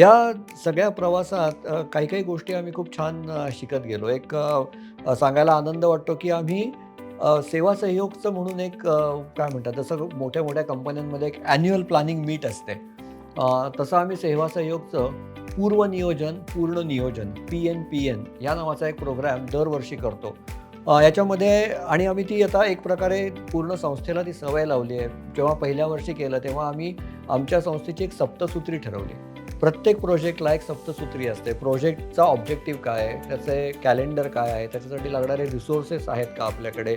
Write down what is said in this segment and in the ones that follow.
या सगळ्या प्रवासात काही काही गोष्टी आम्ही खूप छान शिकत गेलो. एक सांगायला आनंद वाटतो की आम्ही सेवा सहयोगचं म्हणून एक काय म्हणतात जसं मोठ्या मोठ्या कंपन्यांमध्ये एक ॲन्युअल प्लॅनिंग मीट असते. तसं आम्ही सेवा सहयोगचं पूर्व नियोजन पूर्ण नियोजन पी एन पी एन या नावाचा एक प्रोग्रॅम दरवर्षी करतो. याच्यामध्ये आणि आम्ही ती आता एक प्रकारे पूर्ण संस्थेला ती सवय लावली आहे. जेव्हा पहिल्या वर्षी केलं तेव्हा आम्ही आमच्या संस्थेची एक सप्तसूत्री ठरवली. प्रत्येक प्रोजेक्टला एक सप्तसूत्री असते. प्रोजेक्टचा ऑब्जेक्टिव्ह काय आहे? त्याचे कॅलेंडर काय आहे? त्याच्यासाठी लागणारे रिसोर्सेस आहेत का आपल्याकडे?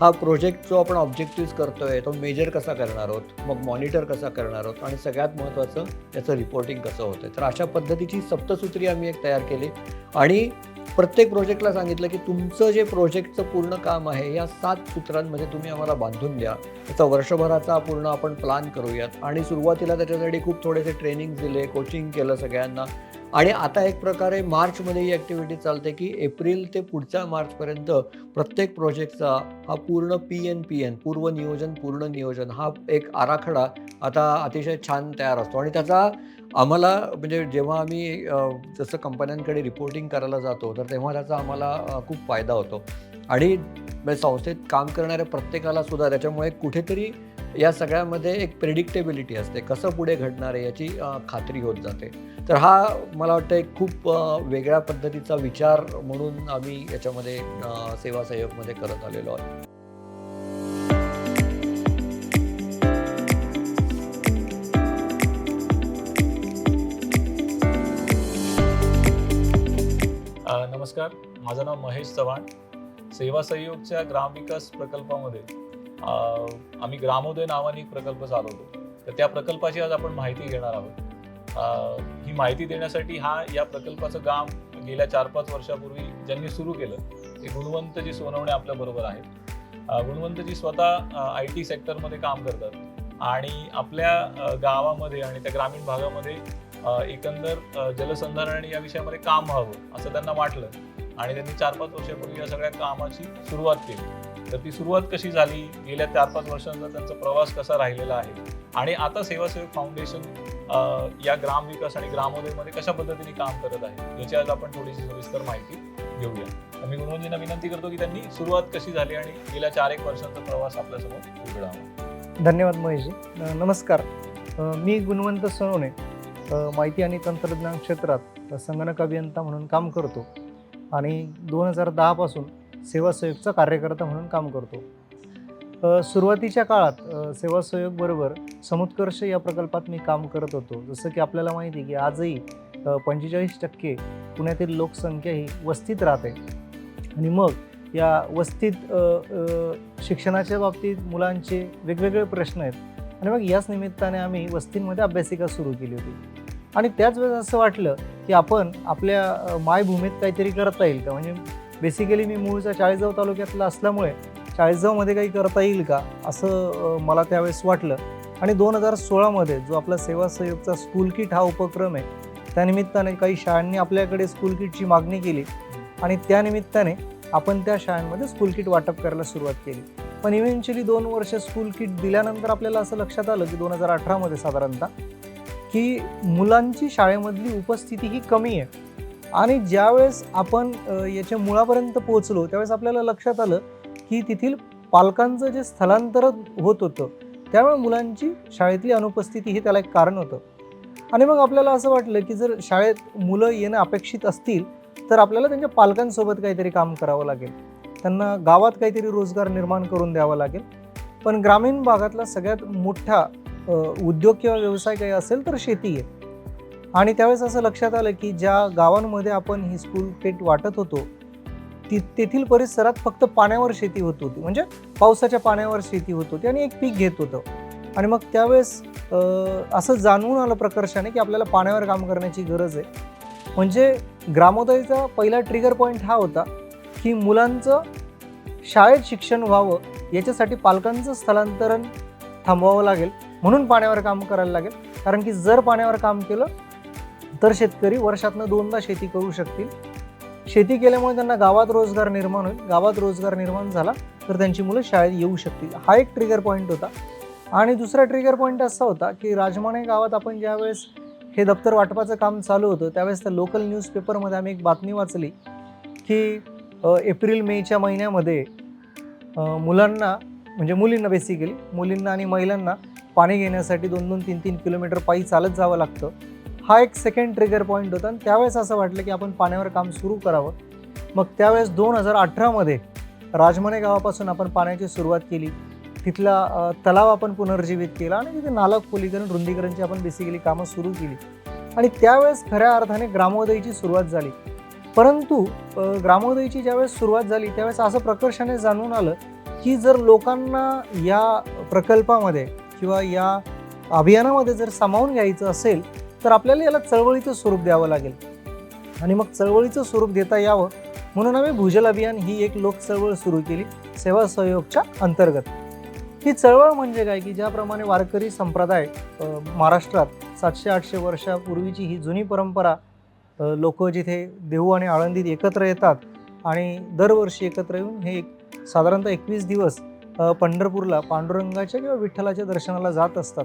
हा प्रोजेक्ट जो आपण ऑब्जेक्टिव्ह करतोय तो मेजर कसा करणार आहोत? मग मॉनिटर कसा करणार आहोत? आणि सगळ्यात महत्त्वाचं त्याचं रिपोर्टिंग कसं होतं तर अशा पद्धतीची सप्तसूत्री आम्ही एक तयार केली. आणि प्रत्येक प्रोजेक्टला सांगितलं की तुमचं जे प्रोजेक्टचं पूर्ण काम आहे या सात सूत्रांमध्ये तुम्ही आम्हाला बांधून द्या. त्याचा वर्षभराचा पूर्ण आपण प्लॅन करूयात. आणि सुरुवातीला त्याच्यासाठी खूप थोडेसे ट्रेनिंग दिले कोचिंग केलं सगळ्यांना. आणि आता एक प्रकारे मार्चमध्ये ही ॲक्टिव्हिटी चालते की एप्रिल ते पुढच्या मार्चपर्यंत प्रत्येक प्रोजेक्टचा हा पूर्ण पी एन पी एन पूर्व नियोजन पूर्ण नियोजन हा एक आराखडा आता अतिशय छान तयार असतो. आणि त्याचा आम्हाला म्हणजे जेव्हा आम्ही जसं कंपन्यांकडे रिपोर्टिंग करायला जातो तर तेव्हा त्याचा आम्हाला खूप फायदा होतो. आणि म्हणजे संस्थेत काम करणाऱ्या प्रत्येकाला सुद्धा त्याच्यामुळे कुठेतरी या सगळ्यामध्ये एक प्रेडिक्टेबिलिटी असते. कसं पुढे घडणार आहे याची खात्री होत जाते. तर हा मला वाटतं एक खूप वेगळ्या पद्धतीचा विचार म्हणून आम्ही याच्यामध्ये सेवा सहयोगमध्ये करत आलेलो आहोत. नमस्कार. माझं नाव महेश चव्हाण. सेवा सहयोगच्या ग्रामविकास प्रकल्पामध्ये आम्ही ग्रामोदय नावाने एक प्रकल्प चालवतो. तर त्या प्रकल्पाची आज आपण माहिती घेणार आहोत. ही माहिती देण्यासाठी हा या प्रकल्पाचं काम गेल्या चार पाच वर्षापूर्वी ज्यांनी सुरू केलं ते गुणवंतजी सोनवणे आपल्या बरोबर आहेत. गुणवंतजी स्वतः आय टी सेक्टरमध्ये काम करतात. आणि आपल्या गावामध्ये आणि त्या ग्रामीण भागामध्ये एकंदर जलसंधारण या विषयामध्ये काम व्हावं असं त्यांना वाटलं. आणि त्यांनी चार पाच वर्षापूर्वी या सगळ्या कामाची सुरुवात केली. तर ती सुरुवात कशी झाली? गेल्या चार पाच वर्षांचा त्यांचा प्रवास कसा राहिलेला आहे? आणि आता सेवासेवक फाउंडेशन या ग्रामविकास आणि ग्रामोदयमध्ये कशा पद्धतीने काम करत आहे? याची आज आपण थोडीशी सविस्तर माहिती घेऊया. मी गुणवंजींना विनंती करतो की त्यांनी सुरुवात कशी झाली आणि गेल्या चार एक वर्षांचा प्रवास आपल्यासमोर उघडावा. धन्यवाद महेशजी. नमस्कार. मी गुणवंत सोनवणे. माहिती आणि तंत्रज्ञान क्षेत्रात संगणक अभियंता म्हणून काम करतो आणि दोन हजार दहापासून सेवा सहयोगचा कार्यकर्ता म्हणून काम करतो. सुरुवातीच्या काळात सेवा सहयोगबरोबर समुत्कर्ष या प्रकल्पात मी काम करत होतो. जसं की आपल्याला माहिती आहे की आजही पंचेचाळीस टक्के पुण्यातील लोकसंख्या ही वस्तीत राहते. आणि मग या वस्तीत शिक्षणाच्या बाबतीत मुलांचे वेगवेगळे प्रश्न आहेत. आणि मग याच निमित्ताने आम्ही वस्तींमध्ये अभ्यासिका सुरू केली होती. आणि त्याच वेळेस असं वाटलं की आपण आपल्या मायभूमीत काहीतरी करता येईल का? म्हणजे बेसिकली मी मूळचा चाळीसगाव तालुक्यातला असल्यामुळे चाळीसगावमध्ये काही करता येईल का? असं मला त्यावेळेस वाटलं. आणि दोन हजार सोळामध्ये जो आपला सेवा सहयोगचा स्कूल किट हा उपक्रम आहे त्यानिमित्ताने काही शाळांनी आपल्याकडे स्कूल किटची मागणी केली आणि त्यानिमित्ताने आपण त्या शाळांमध्ये स्कूल किट वाटप करायला सुरुवात केली. पण इव्हेंच्युअली दोन वर्ष स्कूल किट दिल्यानंतर आपल्याला असं लक्षात आलं की दोन हजार अठरामध्ये साधारणतः की मुलांची शाळेमधली उपस्थिती ही कमी आहे. आणि ज्यावेळेस आपण याच्या मुळापर्यंत पोहोचलो त्यावेळेस आपल्याला लक्षात आलं की तेथील पालकांचं जे स्थलांतर होत होतं त्यामुळे मुलांची शाळेतली अनुपस्थिती हे त्याला एक कारण होतं. आणि मग आपल्याला असं वाटलं की जर शाळेत मुलं येणं अपेक्षित असतील तर आपल्याला त्यांच्या पालकांसोबत काहीतरी काम करावं लागेल. त्यांना गावात काहीतरी रोजगार निर्माण करून द्यावा लागेल. पण ग्रामीण भागातला सगळ्यात मोठा उद्योग किंवा व्यवसाय काही असेल तर शेती आहे. आणि त्यावेळेस असं लक्षात आलं की ज्या गावांमध्ये आपण ही स्कूल किट वाटत होतो ती तेथील परिसरात फक्त पाण्यावर शेती होत होती. म्हणजे पावसाच्या पाण्यावर शेती होत होती आणि एक पीक घेत होतं. आणि मग त्यावेळेस असं जाणवून आलं प्रकर्षाने की आपल्याला पाण्यावर काम करण्याची गरज आहे. म्हणजे ग्रामोदयचा पहिला ट्रिगर पॉईंट हा होता की मुलांचं शाळेत शिक्षण व्हावं याच्यासाठी पालकांचं स्थलांतरण थांबवावं लागेल. म्हणून पाण्यावर काम करायला लागेल. कारण की जर पाण्यावर काम केलं तर शेतकरी वर्षातनं दोनदा शेती करू शकतील. शेती केल्यामुळे त्यांना गावात रोजगार निर्माण होईल. गावात रोजगार निर्माण झाला तर त्यांची मुलं शाळेत येऊ शकतील. हा एक ट्रिगर पॉईंट होता. आणि दुसरा ट्रिगर पॉईंट असा होता की राजमाने गावात आपण ज्यावेळेस हे दप्तर वाटपाचं काम चालू होतं त्यावेळेस त्या लोकल न्यूजपेपरमध्ये आम्ही एक बातमी वाचली की एप्रिल मेच्या महिन्यामध्ये मुलांना म्हणजे मुलींना बेसिकली मुलींना आणि महिलांना पाणी घेण्यासाठी दोन दोन तीन तीन किलोमीटर पायी चालत जावं लागतं. हा एक सेकंड ट्रिगर पॉईंट होता. आणि त्यावेळेस असं वाटलं की आपण पाण्यावर काम सुरू करावं. मग त्यावेळेस दोन हजार अठरामध्ये राजमने गावापासून आपण पाण्याची सुरुवात केली. तिथला तलाव आपण पुनर्जीवित केला आणि तिथे नालक खोलीकरण रुंदीकरणची आपण बेसिकली कामं सुरू केली. आणि त्यावेळेस खऱ्या अर्थाने ग्रामोदयीची सुरुवात झाली. परंतु ग्रामोदयीची ज्यावेळेस सुरुवात झाली त्यावेळेस असं प्रकर्षाने जाणून आलं की जर लोकांना या प्रकल्पामध्ये किंवा या अभियानामध्ये जर सामावून घ्यायचं असेल तर आपल्याला याला चळवळीचं स्वरूप द्यावं लागेल. आणि मग चळवळीचं स्वरूप देता यावं म्हणून आम्ही भूजल अभियान ही एक लोकचळवळ सुरू केली सेवा सहयोगच्या अंतर्गत. ही चळवळ म्हणजे काय? की ज्याप्रमाणे वारकरी संप्रदाय महाराष्ट्रात सातशे आठशे वर्षापूर्वीची ही जुनी परंपरा लोक जिथे देहू आणि आळंदीत एकत्र येतात आणि दरवर्षी एकत्र येऊन हे एक साधारणतः एकवीस दिवस पंढरपूरला पांडुरंगाच्या किंवा विठ्ठलाच्या दर्शनाला जात असतात.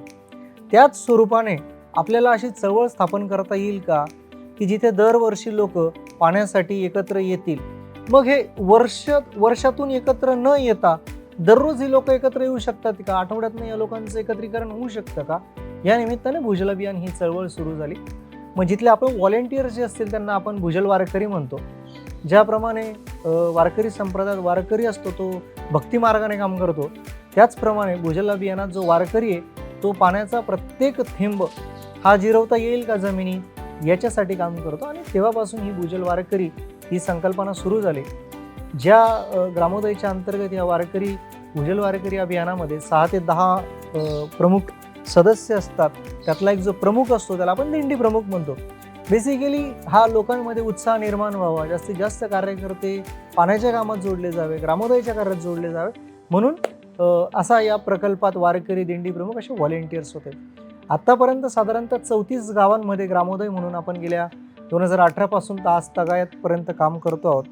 त्याच स्वरूपाने आपल्याला अशी चळवळ स्थापन करता येईल का? की जिथे दरवर्षी लोक पाण्यासाठी एकत्र येतील. मग हे वर्ष वर्षातून एकत्र न येता दररोज ही लोक एकत्र येऊ शकतात का? आठवड्यातनं या लोकांचं एकत्रीकरण होऊ शकतं का? या निमित्ताने भूजल अभियान ही चळवळ सुरू झाली. मग जिथले आपण व्हॉलेंटियर्स जे असतील त्यांना आपण भूजल वारकरी म्हणतो. ज्याप्रमाणे वारकरी संप्रदायात वारकरी असतो तो भक्ती मार्गाने काम करतो त्याचप्रमाणे भूजल अभियानात जो वारकरी आहे तो पाण्याचा प्रत्येक थेंब हा जिरवता येईल का जमिनी याच्यासाठी काम करतो. आणि तेव्हापासून ही भूजल वारकरी ही संकल्पना सुरू झाली. ज्या अ, ग्रामोदयच्या अंतर्गत या वारकरी भूजल वारकरी अभियानामध्ये सहा ते दहा प्रमुख सदस्य असतात. त्यातला एक जो प्रमुख असतो त्याला आपण दिंडी प्रमुख म्हणतो. बेसिकली हा लोकांमध्ये उत्साह निर्माण व्हावा. जास्तीत जास्त कार्यकर्ते पाण्याच्या कामात जोडले जावे ग्रामोदयच्या कार्यात जोडले जावे. म्हणून असा या प्रकल्पात वारकरी दिंडी प्रमुख असे व्हॉलेंटियर्स होते. आत्तापर्यंत साधारणतः चौतीस गावांमध्ये ग्रामोदय म्हणून आपण गेल्या दोन हजार अठरापासून तर आज तगायतपर्यंत काम करतो आहोत.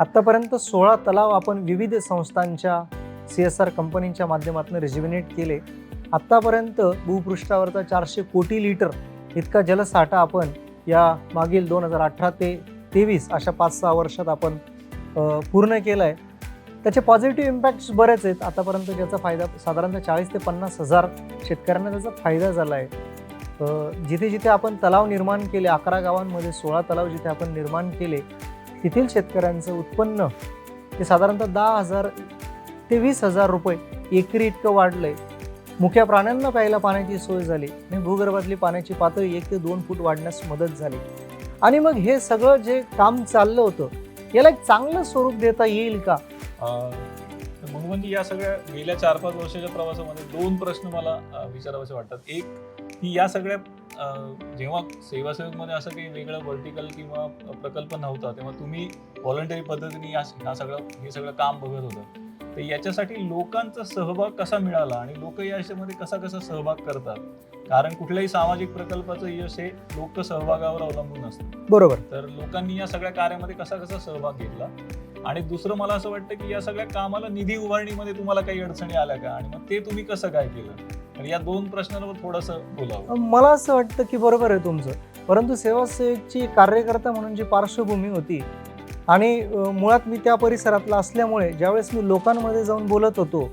आत्तापर्यंत सोळा तलाव आपण विविध संस्थांच्या सी एस आर कंपनींच्या माध्यमातून रेजिमिनेट केले. आत्तापर्यंत भूपृष्ठावरचा चारशे कोटी लिटर इतका जलसाठा आपण या मागील दोन हजार अठरा ते तेवीस अशा पाच सहा वर्षात आपण पूर्ण केलं आहे त्याचे पॉझिटिव्ह इम्पॅक्ट्स बरेच आहेत. आतापर्यंत ज्याचा फायदा साधारणतः चाळीस ते पन्नास हजार शेतकऱ्यांना त्याचा फायदा झाला आहे जिथे जिथे आपण तलाव निर्माण केले अकरा गावांमध्ये सोळा तलाव जिथे आपण निर्माण केले तेथील शेतकऱ्यांचं उत्पन्न हे साधारणतः दहा हजार ते वीस हजार रुपये एकरी इतकं वाढलं आहे मुख्या प्राण्यांना प्यायला पाण्याची सोय झाली आणि भूगर्भातली पाण्याची पातळी एक ते दोन फूट वाढण्यास मदत झाली. आणि मग हे सगळं जे काम चाललं होतं याला एक चांगलं स्वरूप देता येईल का? म्हणून म्हणजे या सगळ्या गेल्या चार पाच वर्षाच्या प्रवासामध्ये दोन प्रश्न मला विचारावेसे वाटतात. एक की या सगळ्या जेव्हा सेवासेवकमध्ये असं काही वेगळं वर्टिकल किंवा प्रकल्प नव्हता तेव्हा तुम्ही व्हॉलंटरी पद्धतीने या हा सगळं हे सगळं काम बघत होतं. तर याच्यासाठी लोकांचा सहभाग कसा मिळाला आणि लोक याच्यामध्ये कसा कसा सहभाग करतात? कारण कुठल्याही सामाजिक प्रकल्पाचं यश हे लोक सहभागावर अवलंबून असतं. बरोबर. तर लोकांनी या सगळ्या कार्यामध्ये कसा कसा सहभाग घेतला? आणि दुसरं मला असं वाटतं की या सगळ्या कामाला निधी उभारणीमध्ये तुम्हाला काही अडचणी आल्या का? आणि मग ते तुम्ही कसं काय केलं? तर या दोन प्रश्नांवर थोडंसं बोलावं. मला असं वाटतं की बरोबर आहे तुमचं. परंतु सेवासेवकची कार्यकर्ता म्हणून जी पार्श्वभूमी होती आणि मुळात मी त्या परिसरातला असल्यामुळे ज्यावेळेस मी लोकांमध्ये जाऊन बोलत होतो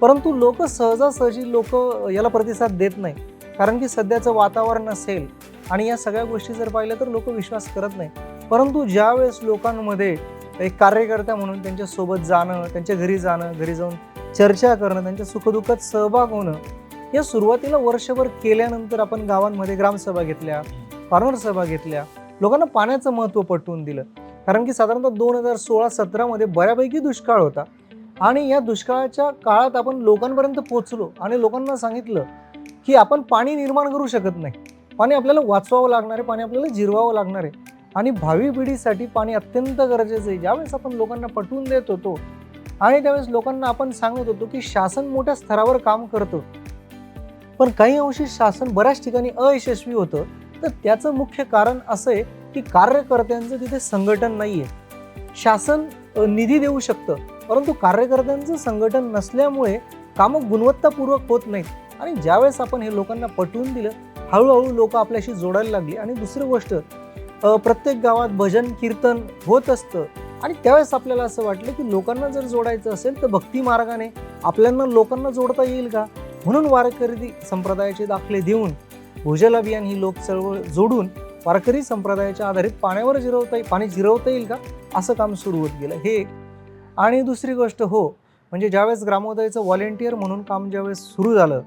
परंतु लोक सहजासहजी लोक याला प्रतिसाद देत नाही. कारण की सध्याचं वातावरण असेल आणि या सगळ्या गोष्टी जर पाहिल्या तर लोक विश्वास करत नाही. परंतु ज्यावेळेस लोकांमध्ये एक कार्यकर्ता म्हणून त्यांच्यासोबत जाणं त्यांच्या घरी जाणं घरी जाऊन चर्चा करणं त्यांच्या सुखदुःखात सहभाग होणं या सुरुवातीला वर्षभर केल्यानंतर आपण गावांमध्ये ग्रामसभा घेतल्या फार्मर सभा घेतल्या लोकांना पाण्याचं महत्त्व पटवून दिलं. कारण की साधारणतः दोन हजार सोळा सतरामध्ये बऱ्यापैकी दुष्काळ होता. आणि या दुष्काळाच्या काळात आपण लोकांपर्यंत पोचलो आणि लोकांना सांगितलं की आपण पाणी निर्माण करू शकत नाही. पाणी आपल्याला वाचवावं लागणार आहे पाणी आपल्याला जिरवावं लागणार आहे. आणि भावी पिढीसाठी पाणी अत्यंत गरजेचं आहे. ज्यावेळेस आपण लोकांना पटवून देत होतो आणि त्यावेळेस लोकांना आपण सांगत होतो की शासन मोठ्या स्तरावर काम करतं. पण काही अंशी शासन बऱ्याच ठिकाणी अयशस्वी होतं. तर त्याचं मुख्य कारण असं आहे की कार्यकर्त्यांचं तिथे संघटन नाही आहे शासन निधी देऊ शकतं परंतु कार्यकर्त्यांचं संघटन नसल्यामुळे कामं गुणवत्तापूर्वक होत नाहीत. आणि ज्यावेळेस आपण हे लोकांना पटवून दिलं हळूहळू लोक आपल्याशी जोडायला लागली. आणि दुसरी गोष्ट प्रत्येक गावात भजन कीर्तन होत असतं. आणि त्यावेळेस आपल्याला असं वाटलं की लोकांना जर जोडायचं असेल तर भक्ती मार्गाने आपल्याला लोकांना जोडता येईल का? म्हणून वारकरी संप्रदायाचे दाखले देऊन भूजल अभियान ही लोक चळवळ जोडून वारकरी संप्रदायाच्या आधारित पाण्यावर जिरवता येईल पाणी जिरवता येईल का? असं काम सुरू होत गेलं. हे आणि दुसरी गोष्ट हो म्हणजे ज्यावेळेस ग्रामोदयाचं व्हॉलेंटियर म्हणून काम ज्यावेळेस सुरू झालं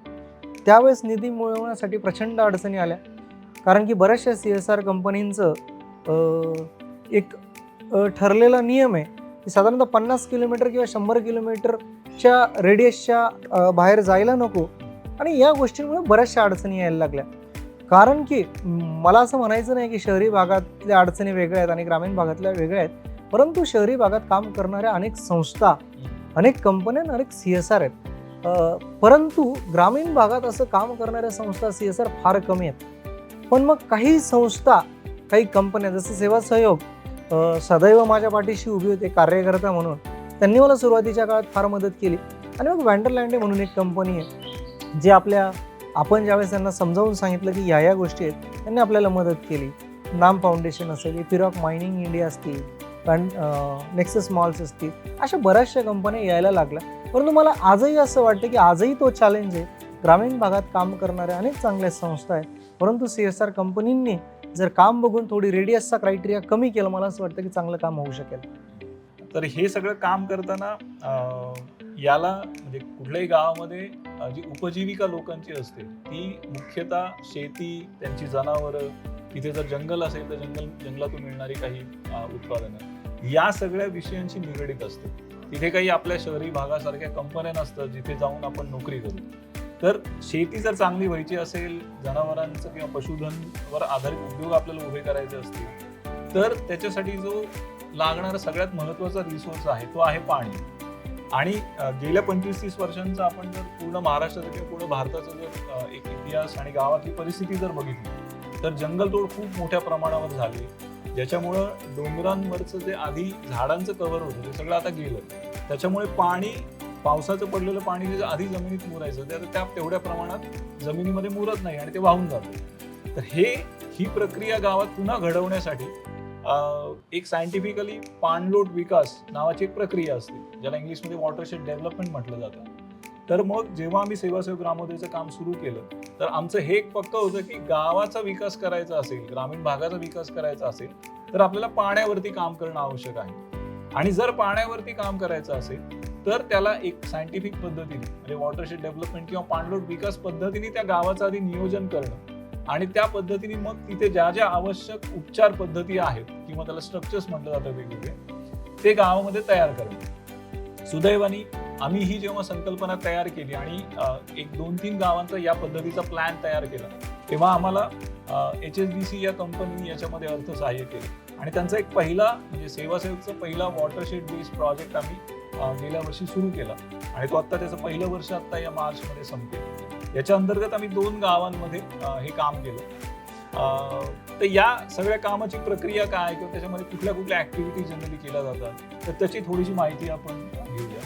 त्यावेळेस निधी मिळवण्यासाठी प्रचंड अडचणी आल्या. कारण की बऱ्याचशा सी एस आर कंपनींचं एक ठरलेला नियम आहे की साधारणतः पन्नास किलोमीटर किंवा शंभर किलोमीटरच्या रेडियसच्या बाहेर जायला नको. आणि या गोष्टींमुळे बऱ्याचशा अडचणी यायला लागल्या. कारण की मला असं म्हणायचं नाही की शहरी भागातल्या अडचणी वेगळ्या आहेत आणि ग्रामीण भागातल्या वेगळ्या आहेत परंतु शहरी भागात काम करणाऱ्या अनेक संस्था अनेक कंपन्या आणि अनेक सी एस आर आहेत. परंतु ग्रामीण भागात असं काम करणाऱ्या संस्था सी एस आर फार कमी आहेत. पण मग काही संस्था काही कंपन्या जसं सेवा सहयोग सदैव माझ्या पाठीशी उभी होते कार्यकर्ता म्हणून त्यांनी मला सुरुवातीच्या काळात फार मदत केली. आणि मग वँडरलँडे म्हणून एक कंपनी आहे जे आपल्या आपण ज्यावेळेस त्यांना समजावून सांगितलं की या या गोष्टी आहेत त्यांनी आपल्याला मदत केली. नाम फाउंडेशन असेल इपिरॉक मायनिंग इंडिया असतील कारण नेक्सस मॉल्स असतील अशा बऱ्याचशा कंपन्या यायला लागल्या. परंतु मला आजही असं वाटतं की आजही तो चॅलेंज आहे. ग्रामीण भागात काम करणाऱ्या अनेक चांगल्या संस्था आहेत. परंतु सी एस आर कंपनींनी जर काम बघून थोडी रेडियसचा क्रायटेरिया कमी केला मला असं वाटतं की चांगलं काम होऊ शकेल. तर हे सगळं काम करताना याला म्हणजे कुठल्याही गावामध्ये जी उपजीविका लोकांची असते ती मुख्यतः शेती त्यांची जनावरं तिथे जर जंगल असेल तर जंगल जंगलातून मिळणारी काही उत्पादनं. या सगळ्या विषयांशी निगडीत असते. तिथे काही आपल्या शहरी भागासारख्या कंपन्या नसतात जिथे जाऊन आपण नोकरी करू. तर शेती जर चांगली व्हायची असेल जनावरांचं किंवा पशुधनवर आधारित उद्योग आपल्याला उभे करायचे असतील तर त्याच्यासाठी जो लागणारा सगळ्यात महत्त्वाचा रिसोर्स आहे तो आहे पाणी. आणि गेल्या पंचवीस तीस वर्षांचा आपण जर पूर्ण महाराष्ट्राचा किंवा पूर्ण भारताचा जर एक इतिहास आणि गावातली परिस्थिती जर बघितली तर जंगलतोड खूप मोठ्या प्रमाणावर झाली. ज्याच्यामुळं डोंगरांवरचं जे आधी झाडांचं कव्हर होतं ते सगळं आता गेलं. त्याच्यामुळे पाणी पावसाचं पडलेलं पाणी जे आधी जमिनीत मुरायचं ते आता त्या तेवढ्या प्रमाणात जमिनीमध्ये मुरत नाही आणि ते वाहून जातं. तर हे ही प्रक्रिया गावात पुन्हा घडवण्यासाठी एक सायंटिफिकली पाणलोट विकास नावाची एक प्रक्रिया असते ज्याला इंग्लिशमध्ये वॉटरशेड डेव्हलपमेंट म्हटलं जातं. तर मग जेव्हा आम्ही सेवासेवक ग्रामोदयचं काम सुरू केलं तर आमचं हे एक पक्क होतं की गावाचा विकास करायचा असेल ग्रामीण भागाचा विकास करायचा असेल तर आपल्याला पाण्यावरती काम करणं आवश्यक आहे. आणि जर पाण्यावरती काम करायचं असेल तर त्याला एक सायंटिफिक पद्धतीने म्हणजे वॉटरशेड डेव्हलपमेंट किंवा पाणलोट विकास पद्धतीने त्या गावाचं आधी नियोजन करणं. आणि त्या पद्धतीने मग तिथे ज्या ज्या आवश्यक उपचार पद्धती आहेत किंवा त्याला स्ट्रक्चर्स म्हटलं जातं वेगवेगळे ते गावामध्ये तयार करणं सुदैवानी आम्ही ही जेव्हा संकल्पना तयार केली आणि एक दोन तीन गावांचा या पद्धतीचा प्लॅन तयार केला तेव्हा आम्हाला एच एस बी सी या कंपनीने याच्यामध्ये अर्थसहाय्य केलं. आणि त्यांचा एक पहिला म्हणजे सेवासेवचा पहिला वॉटरशेड बेस्ड प्रोजेक्ट आम्ही गेल्या वर्षी सुरू केला. आणि तो आत्ता त्याचं पहिलं वर्ष आता या मार्चमध्ये संपेल. याच्या अंतर्गत आम्ही दोन गावांमध्ये हे काम केलं. तर या सगळ्या कामाची प्रक्रिया काय आहे किंवा त्याच्यामध्ये कुठल्या कुठल्या ऍक्टिव्हिटी जनरली केल्या जातात तर त्याची थोडीशी माहिती आपण घेऊया.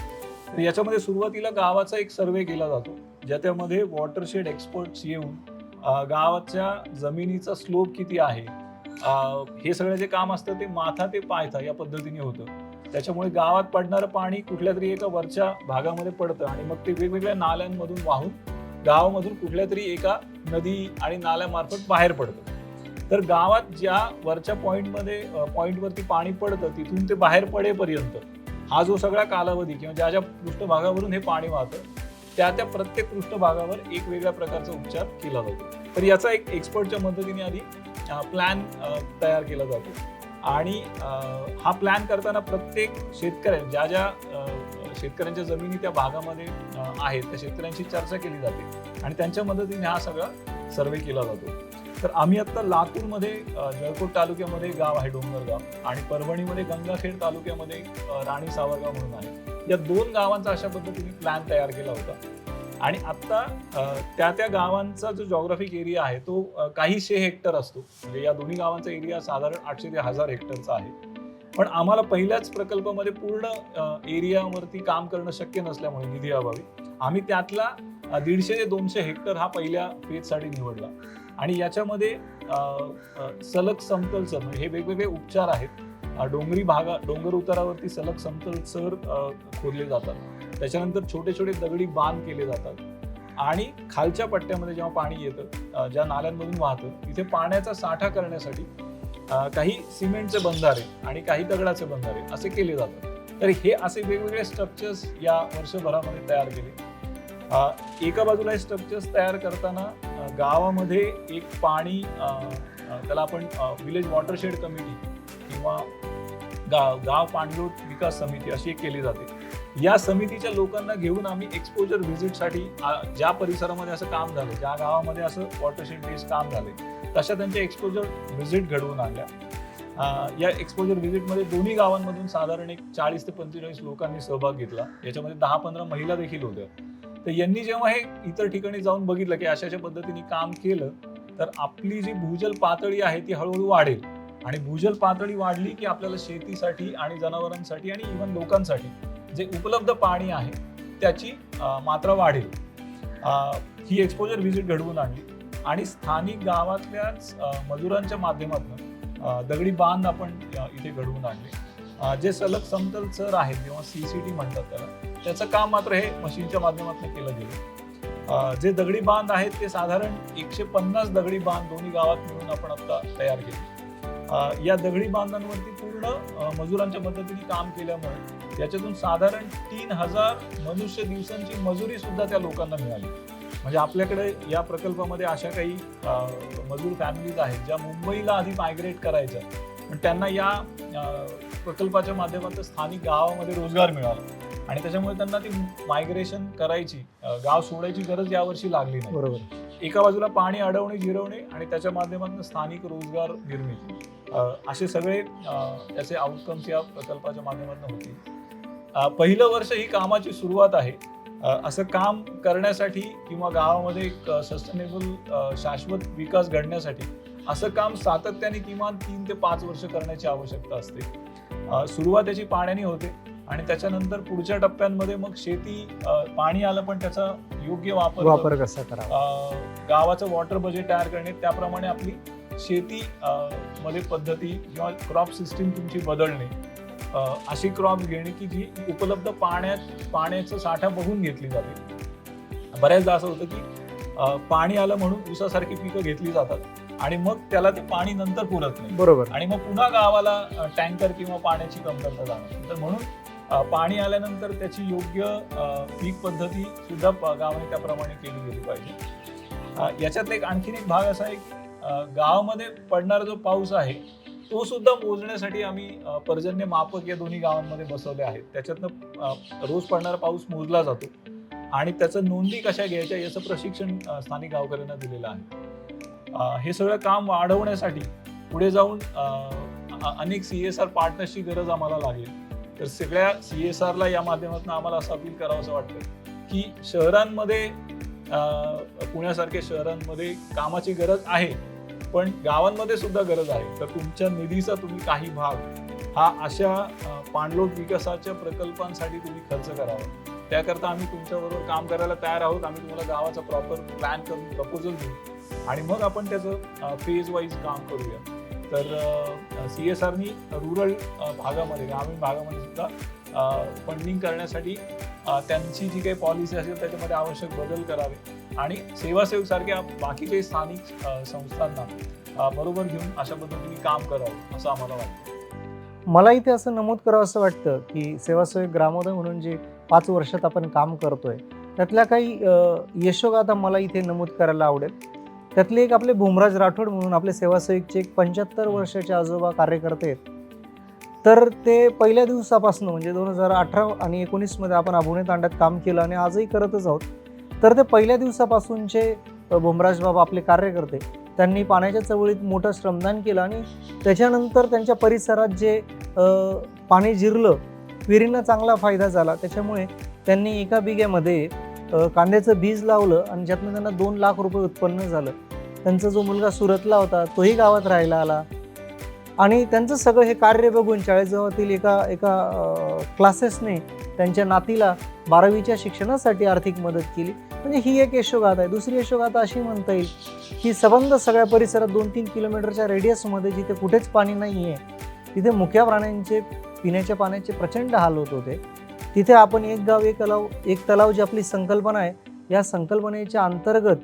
तर याच्यामध्ये सुरुवातीला गावाचा एक सर्वे केला जातो ज्याच्यामध्ये वॉटरशेड एक्सपर्ट्स येऊन गावाच्या जमिनीचा स्लोप किती आहे हे सगळं जे काम असतं ते माथा ते पायथा या पद्धतीने होतं. त्याच्यामुळे गावात पडणारं पाणी कुठल्या तरी एका वरच्या भागामध्ये पडतं आणि मग ते वेगवेगळ्या नाल्यांमधून वाहून गावामधून कुठल्या तरी एका नदी आणि नाल्यामार्फत बाहेर पडतं. तर गावात ज्या वरच्या पॉईंटमध्ये पॉईंटवरती पाणी पडतं तिथून ते बाहेर पडेपर्यंत हा जो सगळा कालावधी किंवा ज्या ज्या पृष्ठभागावरून हे पाणी वाहतं त्या त्या प्रत्येक पृष्ठभागावर एक वेगळ्या प्रकारचा उपचार केला जातो. तर याचा एक एक्सपर्टच्या मदतीने आधी प्लॅन तयार केला जातो. आणि हा प्लॅन करताना प्रत्येक शेतकऱ्या ज्या ज्या शेतकऱ्यांच्या जमिनी त्या भागामध्ये आहेत. त्या शेतकऱ्यांशी चर्चा केली जाते. आणि त्यांच्या मदतीने हा सगळा सर्वे केला जातो. तर आम्ही आत्ता लातूरमध्ये जळकोट तालुक्यामध्ये गाव आहे डोंगरगाव आणि परभणीमध्ये गंगाखेड तालुक्यामध्ये राणी सावरगाव म्हणून आहे. या दोन गावांचा अशा पद्धतीने प्लॅन तयार केला होता. आणि आत्ता त्या त्या गावांचा जो जॉग्राफिक एरिया आहे तो काहीशे हेक्टर असतो. म्हणजे या दोन्ही गावांचा एरिया साधारण आठशे ते हजार हेक्टरचा आहे. पण आम्हाला पहिल्याच प्रकल्पामध्ये पूर्ण एरियावरती काम करणं शक्य नसल्यामुळे निधी अभावी. आम्ही त्यातला दीडशे ते दोनशे हेक्टर हा पहिल्या फेजसाठी निवडला. आणि याच्यामध्ये सलग समतल सर म्हणजे हे वेगवेगळे उपचार आहेत. डोंगरी भागा डोंगर उतारावरती सलग समतल सर खोदले जातात. त्याच्यानंतर छोटे छोटे दगडी बांध केले जातात. आणि खालच्या पट्ट्यामध्ये जेव्हा पाणी येतं ज्या नाल्यांमधून वाहतं तिथे पाण्याचा साठा करण्यासाठी काही सिमेंटचे बंधारे आणि काही दगडाचे बंधारे असे केले जातात. तर हे असे वेगवेगळे स्ट्रक्चर्स या वर्षभरामध्ये तयार केले. एका बाजूला हे स्ट्रक्चर्स तयार करताना गावामध्ये एक पाणी त्याला आपण विलेज वॉटरशेड कमिटी किंवा गाव गाव पाणलोट विकास समिती अशी एक केली जाते. या समितीच्या लोकांना घेऊन आम्ही एक्सपोजर व्हिजिटसाठी ज्या परिसरामध्ये असं काम झालं ज्या गावामध्ये असं वॉटरशेड बेस्ड काम झाले तशा त्यांच्या एक्सपोजर व्हिजिट घडवून आणल्या या एक्सपोजर व्हिजिटमध्ये दोन्ही गावांमधून साधारण एक चाळीस ते पंचेचाळीस लोकांनी सहभाग घेतला. याच्यामध्ये दहा पंधरा महिला देखील होत्या. तर यांनी जेव्हा हे इतर ठिकाणी जाऊन बघितलं की अशा अशा पद्धतीने काम केलं तर आपली जी भूजल पातळी आहे ती हळूहळू वाढेल. आणि भूजल पातळी वाढली की आपल्याला शेतीसाठी आणि जनावरांसाठी आणि इव्हन लोकांसाठी जे उपलब्ध पाणी आहे त्याची मात्रा वाढेल. ही एक्सपोजर व्हिजिट घडवून आणली. आणि स्थानिक गावातल्याच मजुरांच्या माध्यमातून दगडी बांध आपण इथे घडवून आणले. जे सलग समतल सर आहेत किंवा सी सी टी म्हणतात त्याला त्याचं काम मात्र हे मशीनच्या माध्यमातून केलं गेलं. जे दगडी बांध आहेत ते साधारण एकशे पन्नास दगडी बांध दोन्ही गावात मिळून आपण आता तयार केले. या दगडी बांधांवरती पूर्ण मजुरांच्या पद्धतीने काम केल्यामुळे याच्यातून साधारण तीन हजार मनुष्य दिवसांची मजुरी सुद्धा त्या लोकांना मिळाली. म्हणजे आपल्याकडे या प्रकल्पामध्ये अशा काही मजूर फॅमिलीज आहेत ज्या मुंबईला आधी मायग्रेट करायच्या. पण त्यांना या प्रकल्पाच्या माध्यमातून स्थानिक गावामध्ये रोजगार मिळाला. आणि त्याच्यामुळे त्यांना ती मायग्रेशन करायची गाव सोडायची गरज यावर्षी लागली नाही. बरोबर. एका बाजूला पाणी अडवणे जिरवणे आणि त्याच्या माध्यमातून स्थानिक रोजगार निर्मिती. असे सगळे त्याचे आउटकम्स या प्रकल्पाच्या माध्यमातून होतील. पहिलं वर्ष ही कामाची सुरुवात आहे. असं काम करण्यासाठी किंवा गावामध्ये एक सस्टेनेबल शाश्वत विकास घडण्यासाठी असं काम सातत्याने किमान तीन ते पाच वर्ष करण्याची आवश्यकता असते. अ, सुरुवात याची पाण्याने होते आणि त्याच्यानंतर पुढच्या टप्प्यांमध्ये मग शेती पाणी आलं पण त्याचा योग्य वापर वापर कसा करावा? अ, गावाचं वॉटर बजेट तयार करणे त्याप्रमाणे आपली शेती मध्ये पद्धती किंवा क्रॉप सिस्टीम तुमची बदलणे अशी क्रॉप घेणे की जी उपलब्ध पाण्यात पाण्याचा साठा बघून घेतली जाते. बऱ्याचदा असं होतं की पाणी आलं म्हणून ऊसासारखी पिकं घेतली जातात आणि मग त्याला ते पाणी नंतर पुरत नाही. बरोबर. आणि मग पुन्हा गावाला टँकर किंवा पाण्याची कमतरता जाणवते. तर म्हणून पाणी आल्यानंतर त्याची योग्य पीक पद्धती सुद्धा गावाने त्याप्रमाणे केली गेली पाहिजे. याच्यातला एक आणखीन एक भाग असा आहे की अ, गावामध्ये पडणारा जो पाऊस आहे तो सुद्धा मोजण्यासाठी आम्ही पर्जन्य मापक या दोन्ही गावांमध्ये बसवले आहेत. त्याच्यातनं रोज पडणारा पाऊस मोजला जातो आणि त्याचं नोंदी कशा घ्यायच्या याचं प्रशिक्षण स्थानिक गावकऱ्यांना दिलेलं आहे. हे सगळं काम वाढवण्यासाठी पुढे जाऊन अनेक सी एस आर पार्टनर्सची गरज आम्हाला लागेल. तर सगळ्या सी एस आरला या माध्यमातून आम्हाला असं अपील करावं असं वाटतं की शहरांमध्ये पुण्यासारख्या शहरांमध्ये कामाची गरज आहे. पण गावांमध्ये सुद्धा गरज आहे. तर तुमच्या निधीचा तुम्ही काही भाग हा अशा पाणलोट विकासाच्या प्रकल्पांसाठी तुम्ही खर्च करावा. त्याकरता आम्ही तुमच्याबरोबर काम करायला तयार आहोत. आम्ही तुम्हाला गावाचा प्रॉपर प्लॅन करून प्रपोजल देऊ. आणि मग आपण त्याचं फेज वाईज काम करूया. तर सी एस आरनी रुरल भागामध्ये ग्रामीण भागामध्ये सुद्धा फंडिंग करण्यासाठी त्यांची जी काही पॉलिसी असेल त्याच्यामध्ये आवश्यक बदल करावे. आणि सेवासेवक सारख्या बाकीचे स्थानिक संस्थांना बरोबर घेऊन अशा पद्धतीने काम करावं असं आम्हाला वाटतं. मला इथे असं नमूद करावं असं वाटतं की सेवासेवक ग्रामोदय म्हणून जे पाच वर्षात आपण काम करतोय त्यातल्या काही यशोगाथा मला इथे नमूद करायला आवडेल. त्यातले एक आपले भूमराज राठोड म्हणून आपले सेवासेवकचे एक पंच्याहत्तर वर्षाचे आजोबा कार्यकर्ते आहेत. तर ते पहिल्या दिवसापासून म्हणजे दोन हजार अठरा आणि एकोणीसमध्ये आपण अभुणे तांड्यात काम केलं आणि आजही करतच आहोत. तर ते पहिल्या दिवसापासूनचे भोमराज बाबा आपले कार्यकर्ते त्यांनी पाण्याच्या चवळीत मोठं श्रमदान केलं आणि त्याच्यानंतर त्यांच्या परिसरात जे पाणी जिरलं विहिरींना चांगला फायदा झाला. त्याच्यामुळे त्यांनी एका बिघ्यामध्ये कांद्याचं बीज लावलं आणि ज्यातनं त्यांना दोन लाख रुपये उत्पन्न झालं. त्यांचा जो मुलगा सुरतला होता तोही गावात राहायला आला. आणि त्यांचं सगळं हे कार्य बघून चाळीसगावातील एका एका क्लासेसने त्यांच्या नातीला बारावीच्या शिक्षणासाठी आर्थिक मदत केली. म्हणजे ही एक यशोगाथा आहे. दुसरी यशोगाथा अशी म्हणता येईल की सबंध सगळ्या परिसरात दोन तीन किलोमीटरच्या रेडियसमध्ये जिथे कुठेच पाणी नाही आहे तिथे मुख्या प्राण्यांचे पिण्याच्या पाण्याचे प्रचंड हाल होत होते. तिथे आपण एक गाव एक तलाव एक तलाव जी आपली संकल्पना आहे या संकल्पनेच्या अंतर्गत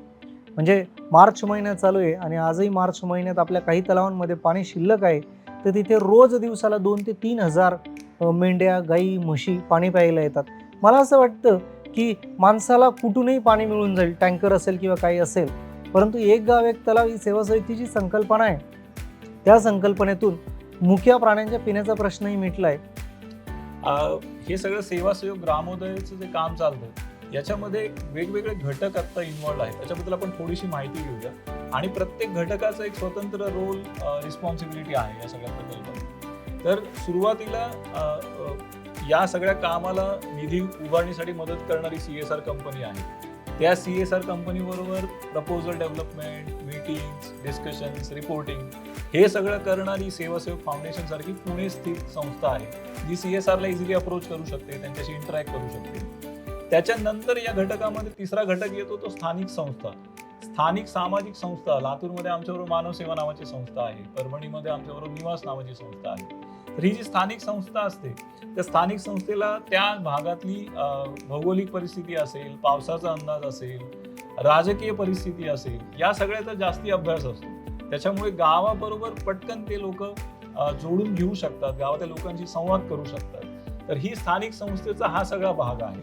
म्हणजे मार्च महिन्यात चालू आहे आणि आजही मार्च महिन्यात आपल्या काही तलावांमध्ये पाणी शिल्लक आहे तर तिथे रोज दिवसाला दोन ते तीन हजार मेंढ्या गाई म्हशी पाणी प्यायला येतात. मला असं वाटतं की माणसाला कुठूनही पाणी मिळून जाईल टँकर असेल किंवा काही असेल परंतु एक गाव एक तलाव ही सेवा समितीची जी संकल्पना आहे. त्या संकल्पनेतून मुख्या प्राण्यांच्या पिण्याचा प्रश्नही मिटला आहे हे सगळं सेवा सहयोग ग्रामोदयाचं जे काम चालतं याच्यामध्ये वेगवेगळे घटक आत्ता इन्व्हॉल्ड आहेत. त्याच्याबद्दल आपण थोडीशी माहिती घेऊया. आणि प्रत्येक घटकाचा एक स्वतंत्र रोल रिस्पॉन्सिबिलिटी आहे या सगळ्या प्रकल्पात तर सुरुवातीला या सगळ्या कामाला निधी उभारणीसाठी मदत करणारी सी एस आर कंपनी आहे. त्या C S R कंपनीबरोबर proposal development meetings discussions reporting हे सगळं करणारी सेवासेवक फाउंडेशन सारखी पुणे स्थित संस्था आहे. जी सी एस आरला इझिली अप्रोच करू शकते त्यांच्याशी इंटरॅक्ट करू शकते. त्याच्यानंतर या घटकामध्ये तिसरा घटक येतो तो स्थानिक संस्था. स्थानिक सामाजिक संस्था लातूरमध्ये आमच्याबरोबर मानव सेवा नावाची संस्था आहे. परभणीमध्ये आमच्याबरोबर निवास नावाची संस्था आहे. ही जी स्थानिक संस्था असते त्या स्थानिक संस्थेला त्या भागातली भौगोलिक परिस्थिती असेल पावसाचा अंदाज असेल राजकीय परिस्थिती असेल या सगळ्याचा जास्ती अभ्यास असतो. त्याच्यामुळे गावाबरोबर पटकन ते लोक जोडून घेऊ शकतात गावातल्या लोकांशी संवाद करू शकतात. तर ही स्थानिक संस्थेचा हा सगळा भाग आहे.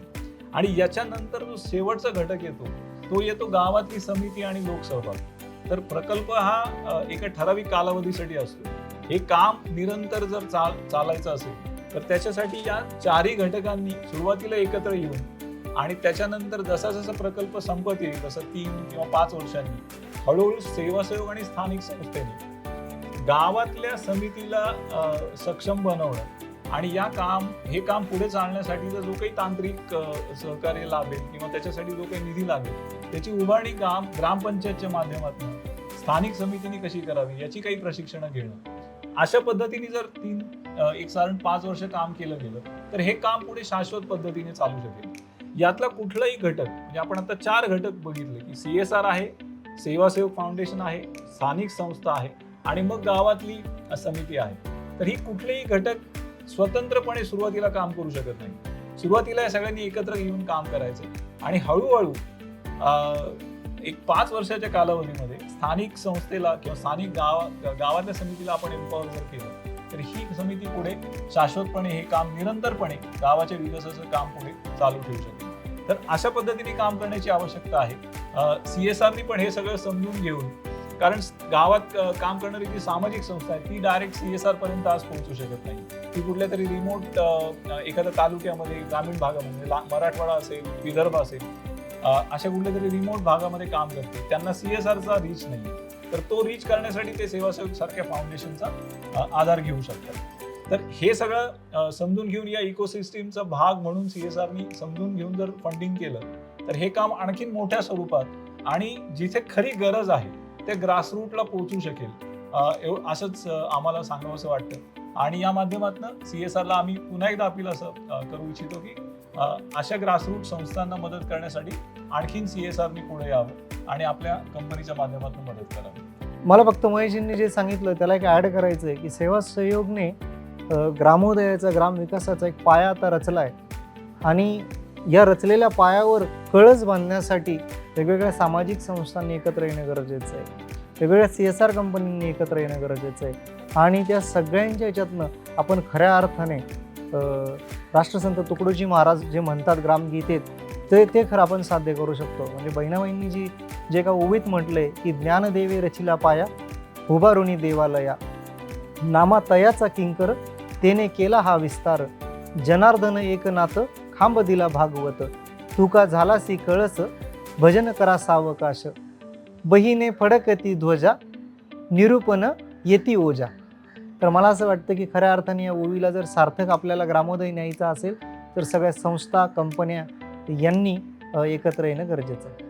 आणि याच्यानंतर जो शेवटचा घटक येतो तो येतो गावातली समिती आणि लोकसहभाग तर प्रकल्प हा एका ठराविक कालावधीसाठी असतो. हे काम निरंतर जर चाल चालायचं असेल तर त्याच्यासाठी या चारही घटकांनी सुरुवातीला एकत्र येऊन आणि त्याच्यानंतर जसा जसा प्रकल्प संपत येईल जसं तीन किंवा पाच वर्षांनी हळूहळू सेवासहयोग आणि स्थानिक संस्थेने गावातल्या समितीला सक्षम बनवणं आणि या काम हे काम पुढे चालण्यासाठीचा जो काही तांत्रिक सहकार्य लाभेल किंवा त्याच्यासाठी जो काही निधी लागेल त्याची उभारणी काम ग्रामपंचायतच्या माध्यमातून स्थानिक समितीने कशी करावी याची काही प्रशिक्षणं घेणं. अशा पद्धतीने जर तीन एक साधारण पाच वर्ष काम केलं गेलं तर हे काम पुढे शाश्वत पद्धतीने चालू शकेल. यातला कुठलाही घटक म्हणजे आपण आता चार घटक बघितले की सी एस आर आहे सेवासेवक फाउंडेशन आहे स्थानिक संस्था आहे आणि मग गावातली समिती आहे. तर ही कुठलेही घटक स्वतंत्रपणे सुरुवातीला काम करू शकत नाही. सुरुवातीला या सगळ्यांनी एकत्र येऊन काम करायचं आणि हळूहळू एक पाच वर्षाच्या कालावधीमध्ये स्थानिक संस्थेला किंवा स्थानिक गावा गावातल्या समितीला आपण एम्पॉवर जर केलं तर ही समिती पुढे शाश्वतपणे हे काम निरंतरपणे गावाच्या विकासाचं काम पुढे चालू ठेवू शकते. तर अशा पद्धतीने काम करण्याची आवश्यकता आहे. सी एस आरनी पण हे सगळं समजून घेऊन कारण गावात काम करणारी जी सामाजिक संस्था आहे ती डायरेक्ट सी एस आर पर्यंत आज पोहोचू शकत नाही. ती कुठल्या तरी रिमोट एखाद्या तालुक्यामध्ये ग्रामीण भागामध्ये मराठवाडा असेल विदर्भ असेल अशा कुठल्या तरी रिमोट भागामध्ये काम करते त्यांना सी एस आरचा रीच नाही तर तो रीच करण्यासाठी ते सेवासेवक सारख्या फाउंडेशनचा आधार घेऊ शकतात. तर हे सगळं समजून घेऊन या इकोसिस्टीमचा भाग म्हणून सी एस आरनी समजून घेऊन जर फंडिंग केलं तर हे काम आणखी मोठ्या स्वरूपात आणि जिथे खरी गरज आहे ते ग्रासरूटला पोहोचू शकेल. असंच आम्हाला आम्हाला सांगावंसं वाटतं. आणि या माध्यमातून सी एस आरला आम्ही पुन्हा एकदा अपील असं करू इच्छितो की अशा ग्रासरूट संस्थांना मदत करण्यासाठी आणखीन सी एस आरनी पुढे यावं आणि आपल्या कंपनीच्या माध्यमातून मदत करावी. मला फक्त महेशजींनी जे सांगितलं त्याला एक ॲड करायचं आहे की सेवा सहयोगने ग्रामोदयाचा ग्राम विकासाचा एक पाया आता रचला आहे आणि या रचलेल्या पायावर कळस बांधण्यासाठी वेगवेगळ्या सामाजिक संस्थांनी एकत्र येणं गरजेचं आहे. वेगवेगळ्या सी एस आर कंपनींनी एकत्र येणं गरजेचं आहे. आणि त्या सगळ्यांच्या याच्यातनं आपण खऱ्या अर्थाने राष्ट्रसंत तुकडोजी महाराज जे म्हणतात ग्रामगीतेत ते ते खरं आपण साध्य करू शकतो. म्हणजे बहिणाबाईंनी जी जे का ओवीत म्हटले की ज्ञानदेवे रचिला पाया उभारुणी देवालया. नामा तयाचा किंकर तेने केला हा विस्तार. जनार्दन एकनाथ खांब दिला भागवत. तुका झालासी कळस भजन करा सावकाश. बहिने फडकती ध्वजा निरूपण येती ओजा. तर मला असं वाटतं की खऱ्या अर्थाने या ओवीला जर सार्थक आपल्याला ग्रामोदय न्यायचा असेल तर सगळ्या संस्था कंपन्या यांनी एकत्र येणं गरजेचं आहे.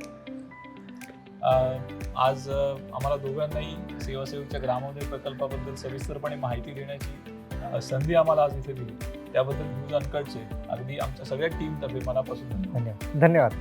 आज आम्हाला दोघांनाही सेवासेवकच्या ग्रामोदय प्रकल्पाबद्दल सविस्तरपणे माहिती देण्याची संधी आम्हाला आज इथे दिली. त्याबद्दल न्यूज अनकटचे अगदी आमच्या सगळ्या टीमतर्फे मनापासून धन्यवाद. धन्यवाद.